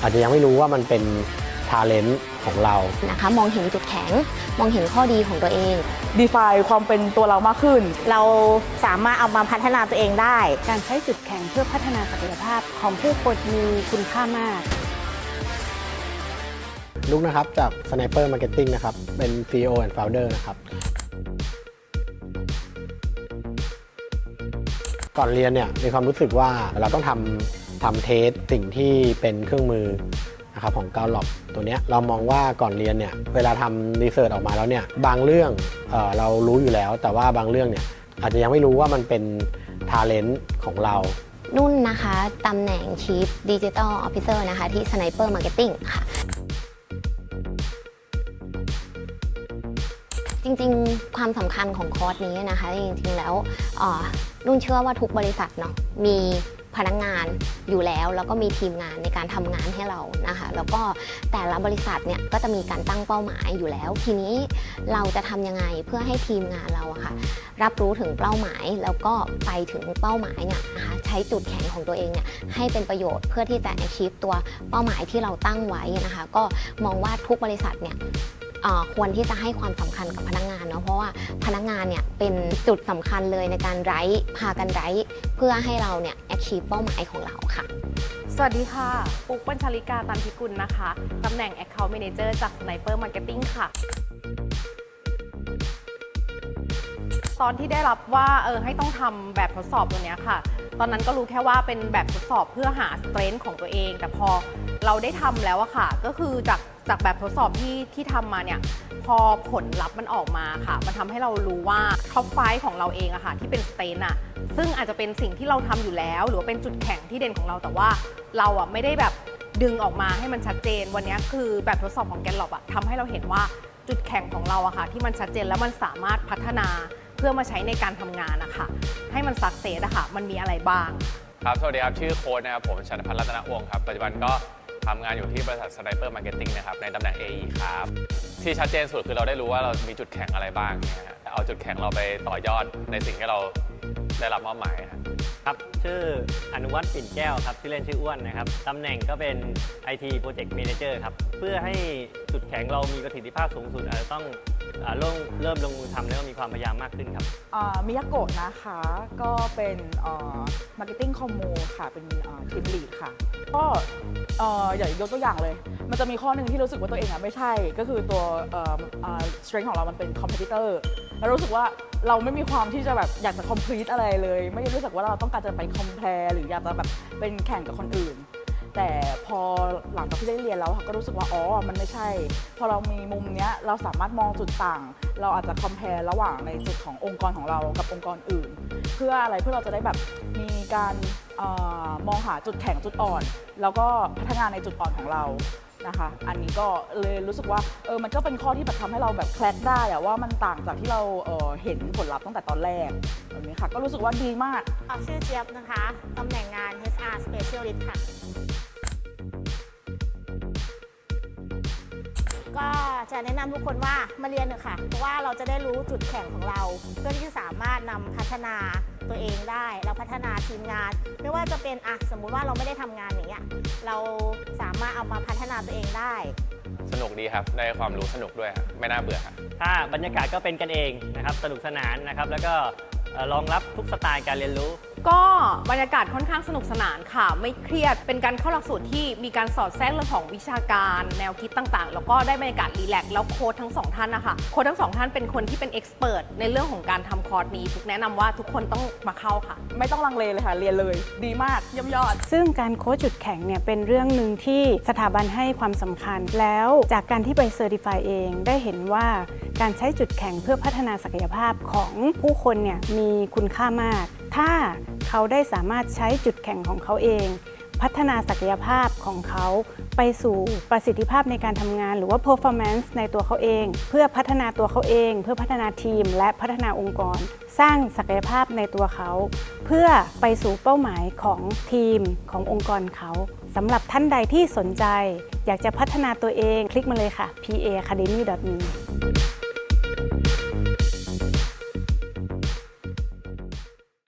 อาจจะยังไม่รู้ว่ามันเป็นทาเลนต์ของเรา นะคะมองเห็นจุดแข็ง มองเห็นข้อดีของตัวเอง define ความเป็นตัวเรามากขึ้น เราสามารถเอามาพัฒนาตัวเองได้ การใช้จุดแข็งเพื่อพัฒนาศักยภาพของผู้คนมีคุณค่ามาก ลุกนะครับจาก Sniper Marketing นะครับ เป็น CEO and Founder นะครับ ก่อนเรียนเนี่ยมีความรู้สึกว่าเราต้องทำทำเทสสิ่งที่เป็นเครื่องมือนะครับของกาลอกตัวเนี้ยเรามองว่าก่อนเรียนเนี่ยเวลาทำรีเสิร์ชออกมาแล้วเนี่ยบางเรื่องเออเรารู้อยู่แล้ว แต่ว่าบางเรื่องเนี่ยอาจจะยังไม่รู้ว่ามันเป็นทาเลนต์ของเรานุ่นนะคะ ตำแหน่ง Chief Digital Officer นะคะ ที่ Sniper Marketing ค่ะ จริงๆ ความสำคัญของคอร์สนี้นะคะ จริงๆ แล้วนุ่นเชื่อว่าทุกบริษัทเนาะมีพนักงานอยู่แล้ว แล้วก็มีทีมงานในการทำงานให้เรานะคะ แล้วก็แต่ละบริษัทเนี่ยก็จะมีการตั้งเป้าหมายอยู่แล้ว ทีนี้เราจะทำยังไงเพื่อให้ทีมงานเราอะค่ะ รับรู้ถึงเป้าหมาย แล้วก็ไปถึงเป้าหมายเนี่ยนะคะใช้จุดแข็งของตัวเองเนี่ยให้เป็นประโยชน์เพื่อที่จะ achieve ตัวเป้าหมายที่เราตั้งไว้นะคะ ก็มองว่าทุกบริษัทเนี่ย ควรที่จะให้ความสำคัญกับพนักงานเนาะเพราะว่าพนักงานเนี่ยเป็นจุดสำคัญเลยในการไร้พากันไร้เพื่อให้เราเนี่ย achieve เป้าหมายของเราค่ะ สวัสดีค่ะ ปุ๊กปัญชลิกาตันพิกุลนะคะตำแหน่ง Account Manager จาก Sniper Marketing ค่ะตอนที่ได้รับว่าเออให้ต้องทำแบบทดสอบตัวเนี้ยค่ะ ตอนนั้นก็รู้แค่ว่าเป็นแบบทดสอบเพื่อหาสเตรน g ์ของตัวเอง แต่พอเราได้ทำแล้วอะค่ะ ก็คือจากจากแบบทดสอบที่ที่ทำมาเนี่ย พอผลลัพธ์มันออกมาค่ะ มันทำให้เรารู้ว่าท็อปไฟของเราเองอะค่ะ ที่เป็นสเตนอะซึ่งอาจจะเป็นสิ่งที่เราทำอยู่แล้ว หรือว่าเป็นจุดแข็งที่เด่นของเราแต่ว่าเราอะไม่ได้แบบดึงออกมาให้มันชัดเจน วันนี้คือแบบทดสอบของแกนหลบอะทำให้เราเห็นว่า จุดแข็งของเราอะค่ะ ที่มันชัดเจนแล้วมันสามารถพัฒนาเพื่อมาใช้ในการทำงานนะคะให้มันสักเซสอะค่ะ มันมีอะไรบ้าง ครับ สวัสดีครับ ชื่อโค้ดนะครับ ผมชันพัฒน์รัตนวงศ์ครับ ปัจจุบันก็ทำงานอยู่ที่บริษัท Sniper Marketing นะครับ ในตำแหน่ง AE ครับ ที่ชัดเจนสุดคือเราได้รู้ว่าเรามีจุดแข็งอะไรบ้างเนี่ยฮะเอาจุดแข็งเราไปต่อยอดในสิ่งที่เราได้รับมอบหมายครับ ครับ ชื่ออนุวัฒน์ปิ่นแก้วครับ ชื่อเล่นชื่ออ้วนนะครับ ตำแหน่งก็เป็น IT Project Manager ครับ เพื่อให้จุดแข็งเรามีประสิทธิภาพสูงสุดอาจจะต้องอาเริ่มเริ่มลงมือทำแล้วก็มีความพยายามมากขึ้นครับ อ่ามิยาโกะนะคะ ก็เป็นมาร์เก็ตติ้งคอมมูค่ะ เป็นทีมลีดค่ะ ก็เอ่ออย่างยกตัวอย่างเลย มันจะมีข้อหนึ่งที่รู้สึกว่าตัวเองอะไม่ใช่ ก็คือตัวสเตรน g ของเรามันเป็นคอมเพ t เตอร์แล้วรู้สึกว่า เราไม่มีความที่จะแบบอยากจะคอมพลีทอะไรเลย ไม่รู้สึกว่าเราต้องการจะไปคอมเพลหรืออยากจะแบบเป็นแข่งกับคนอื่น แต่พอหลังจากที่ได้เรียนแล้วค่ะก็รู้สึกว่าอ๋อมันไม่ใช่ พอเรามีมุมเนี้ยเราสามารถมองจุดต่าง เราอาจจะคอมเพลระหว่างในจุดขององค์กรของเรากับองค์กรอื่น เพื่ออะไรเพื่อเราจะได้แบบมีการออมองหาจุดแข็งจุดอ่อน แล้วก็พัฒนาในจุดอ่อนของเรา นะคะ อันนี้ก็เลยรู้สึกว่าเออมันก็เป็นข้อที่แบบทำให้เราแบบแคลกได้อะว่ามันต่างจากที่เราเออเห็นผลลัพธ์ตั้งแต่ตอนแรกแบบนี้ค่ะ ก็รู้สึกว่าดีมากชื่อเจี๊ยบนะคะ ตำแหน่งงาน HR Specialist ค่ะ ก็จะแนะนำทุกคนว่ามาเรียนเถอะค่ะ เพราะว่าเราจะได้รู้จุดแข็งของเรา เพื่อที่จะสามารถนำพัฒนาตัวเองได้เราพัฒนาทีมงาน ไม่ว่าจะเป็นอะสมมุติว่าเราไม่ได้ทำงานอย่างเงี้ยเราสามารถเอามาพัฒนาตัวเองได้ สนุกดีครับได้ความรู้สนุกด้วยครับไม่น่าเบื่อครับถ้าบรรยากาศก็เป็นกันเองนะครับสนุกสนานนะครับแล้วก็เอ่อ รองรับทุกสไตล์การเรียนรู้ ก็บรรยากาศค่อนข้างสนุกสนานค่ะ ไม่เครียดเป็นการเข้าหลักสูตรที่มีการสอดแทรกเรื่องของวิชาการแนวคิดต่างๆ แล้วก็ได้บรรยากาศรีแลกซ์แล้วโค้ดทั้งสองท่านนะคะโค้ดทั้งสองท่านเป็นคนที่เป็นเอ็กซ์เพรสในเรื่องของการทำคอร์สนี้ทุกแนะนำว่าทุกคนต้องมาเข้าค่ะ ไม่ต้องลังเลเลยค่ะ เรียนเลย ดีมากเยี่ยมยอด ซึ่งการโค้ชจุดแข็งเนี่ยเป็นเรื่องหนึ่งที่สถาบันให้ความสำคัญ แล้วจากการที่ไปเซอร์ติฟายเองได้เห็นว่าการใช้จุดแข็งเพื่อพัฒนาศักยภาพของผู้คนเนี่ยมีคุณค่ามาก ถ้าเขาได้สามารถใช้จุดแข็งของเขาเอง พัฒนาศักยภาพของเขาไปสู่ประสิทธิภาพในการทำงาน หรือว่า performance ในตัวเขาเอง เพื่อพัฒนาตัวเขาเอง เพื่อพัฒนาทีม และพัฒนาองค์กร สร้างศักยภาพในตัวเขา เพื่อไปสู่เป้าหมายของทีมขององค์กรเขาสำหรับท่านใดที่สนใจ อยากจะพัฒนาตัวเองคลิกมาเลยค่ะ paacademy.me